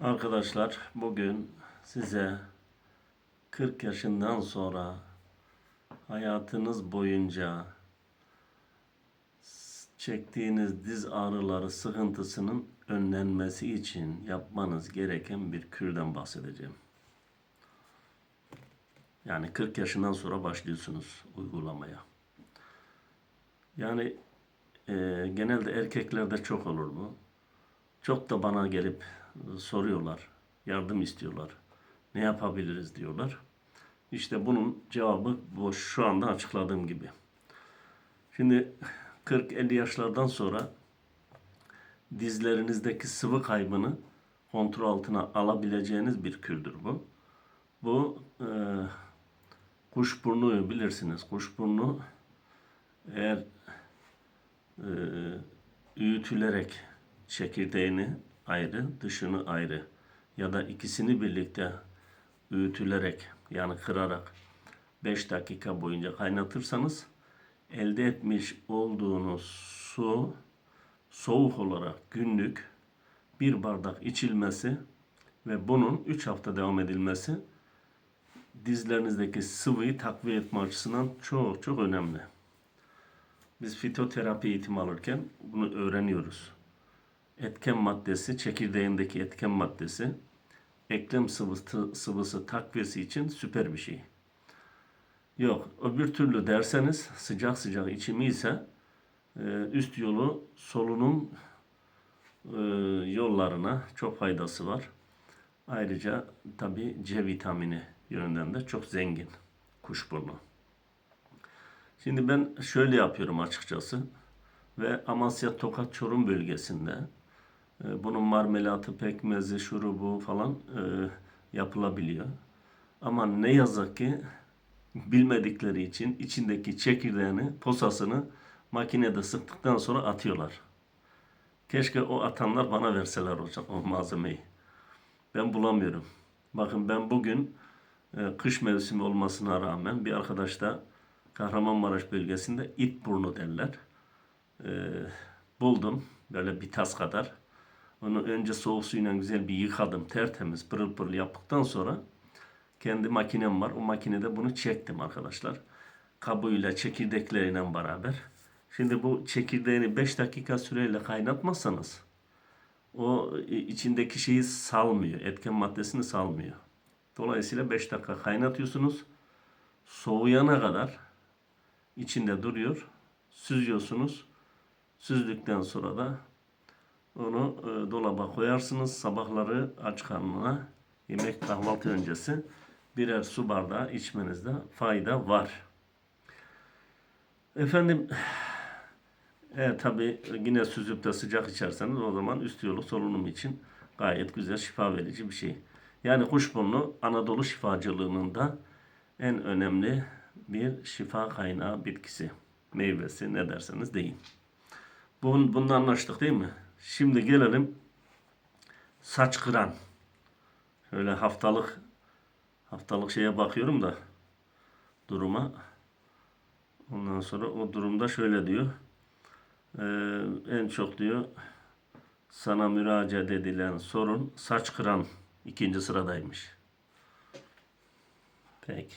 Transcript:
Arkadaşlar bugün size 40 yaşından sonra hayatınız boyunca çektiğiniz diz ağrıları sıkıntısının önlenmesi için yapmanız gereken bir kürden bahsedeceğim. Yani 40 yaşından sonra başlıyorsunuz uygulamaya. Yani e, genelde erkeklerde çok olur bu. Çok da bana gelip e, soruyorlar, yardım istiyorlar. Ne yapabiliriz diyorlar. İşte bunun cevabı bu şu anda açıkladığım gibi. Şimdi 40-50 yaşlardan sonra dizlerinizdeki sıvı kaybını kontrol altına alabileceğiniz bir kürdür bu. Bu e, kuşburnu bilirsiniz. Kuşburnu eğer e, öğütülerek çekirdeğini ayrı, dışını ayrı ya da ikisini birlikte öğütülerek yani kırarak 5 dakika boyunca kaynatırsanız elde etmiş olduğunuz su soğuk olarak günlük bir bardak içilmesi ve bunun 3 hafta devam edilmesi dizlerinizdeki sıvıyı takviye etme açısından çok çok önemli. Biz fitoterapi eğitimi alırken bunu öğreniyoruz. Etken maddesi, çekirdeğindeki etken maddesi, eklem sıvısı, sıvısı takviyesi için süper bir şey. Yok, öbür türlü derseniz sıcak sıcak içimi ise e, üst yolu solunum e, yollarına çok faydası var. Ayrıca tabi C vitamini yönünden de çok zengin kuşburnu. Şimdi ben şöyle yapıyorum açıkçası ve Amasya Tokat Çorum bölgesinde e, bunun marmelatı, pekmezi, şurubu falan e, yapılabiliyor. Ama ne yazık ki bilmedikleri için içindeki çekirdeğini, posasını makinede sıktıktan sonra atıyorlar. Keşke o atanlar bana verseler hocam o malzemeyi. Ben bulamıyorum. Bakın ben bugün e, kış mevsimi olmasına rağmen bir arkadaş da Kahramanmaraş bölgesinde it burnu derler. E, buldum böyle bir tas kadar. Onu önce soğuk suyla güzel bir yıkadım tertemiz pırıl pırıl yaptıktan sonra kendi makinem var. O makinede bunu çektim arkadaşlar. Kabuğuyla çekirdekleriyle beraber. Şimdi bu çekirdeğini 5 dakika süreyle kaynatmazsanız o içindeki şeyi salmıyor. Etken maddesini salmıyor. Dolayısıyla 5 dakika kaynatıyorsunuz. Soğuyana kadar içinde duruyor. Süzüyorsunuz. Süzdükten sonra da onu e, dolaba koyarsınız. Sabahları aç karnına yemek kahvaltı öncesi birer su bardağı içmenizde fayda var. Efendim e, tabi yine süzüp de sıcak içerseniz o zaman üst yolu solunum için gayet güzel şifa verici bir şey. Yani kuşburnu Anadolu şifacılığının da en önemli bir şifa kaynağı bitkisi. Meyvesi ne derseniz deyin. Bun, bunda anlaştık değil mi? Şimdi gelelim saç kıran. Şöyle haftalık haftalık şeye bakıyorum da duruma. Ondan sonra o durumda şöyle diyor. Ee, en çok diyor sana müracaat edilen sorun saç kıran ikinci sıradaymış. Peki.